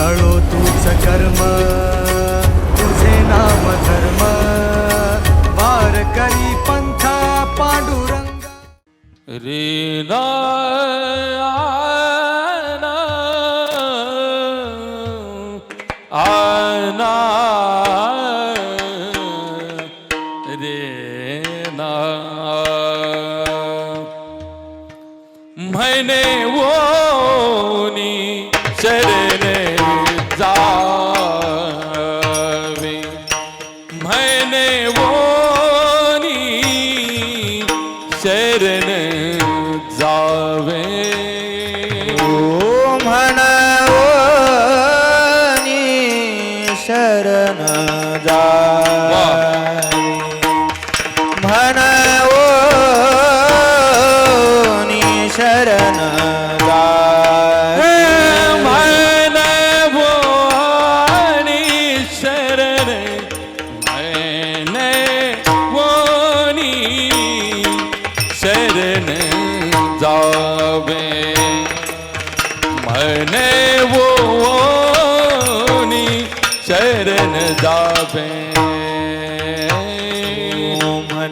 टाळो तूच कर्म तुझे नाम धर्म. वार करी पंथ पांडुरंग. रे आना रे ना मैंने वो love. And-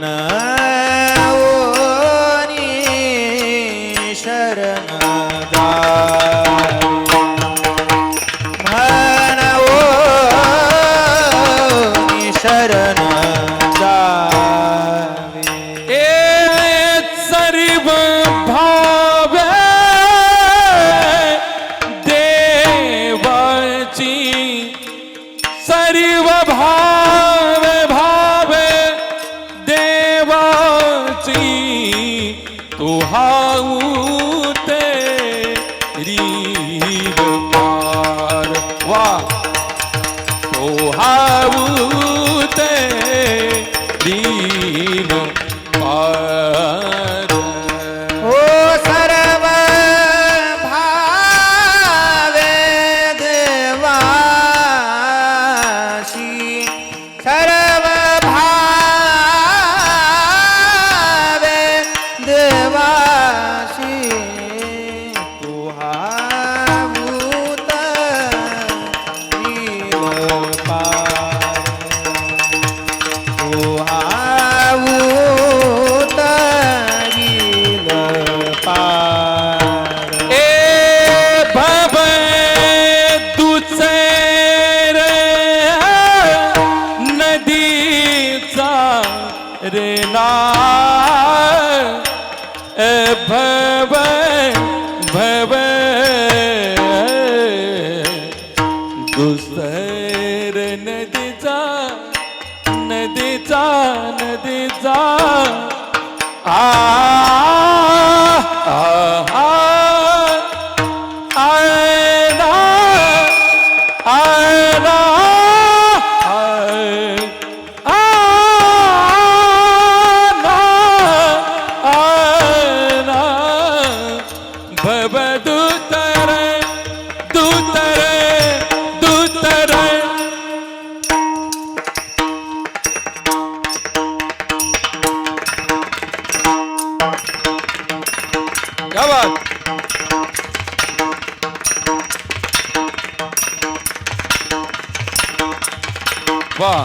ஞான hao Bye-bye. 吧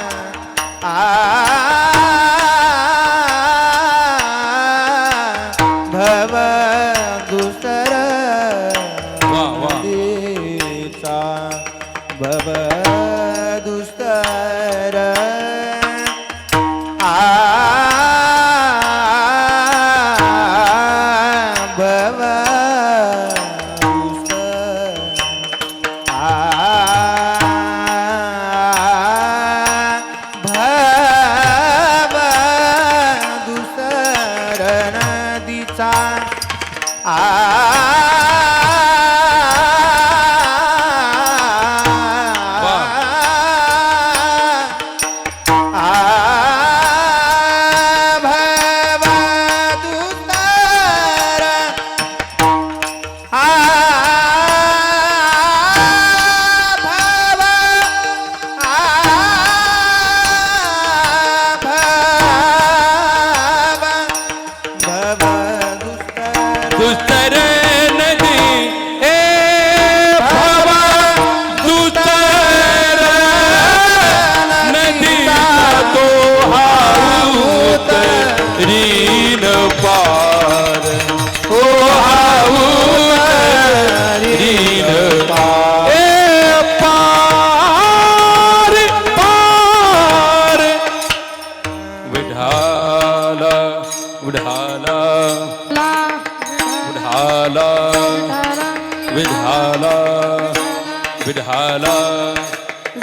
विढाला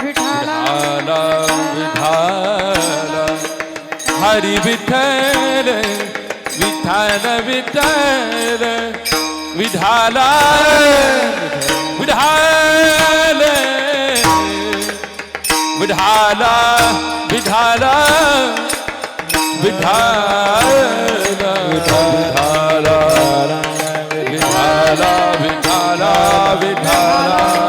विढाला विढाला. हरी विठ्ठल विठ्ठल विठ्ठल. विढाला विढाल. विढाला विढाला विठाला विठाला विठाला विठाला विठाला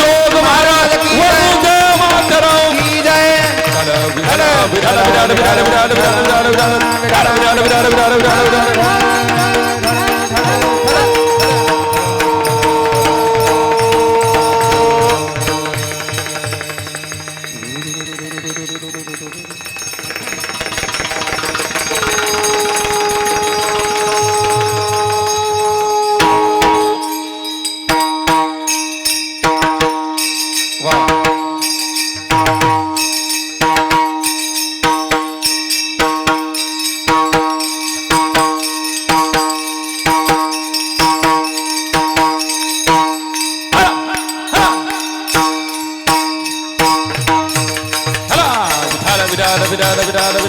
விடாத விடாத விடாத விடாத விடாத விடாத விடாத விடாத விடாத விடாத விடாத விடாத Hello,